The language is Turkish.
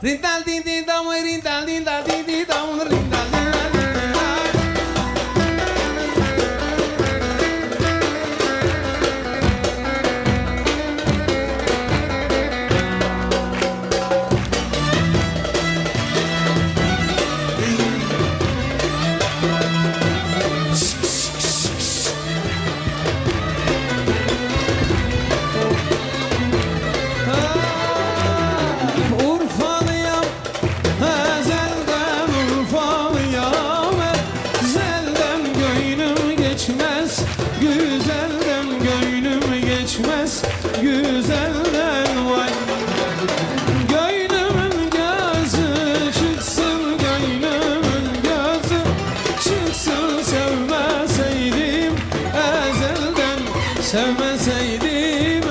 Rintal, tin, tin, muy rintal, tin, tin, geçmez. Güzelden gönlüm geçmez. Güzelden vay. Gönlümün gözü çıksın Gönlümün gözü çıksın. Sevmeseydim ezelden Sevmeseydim.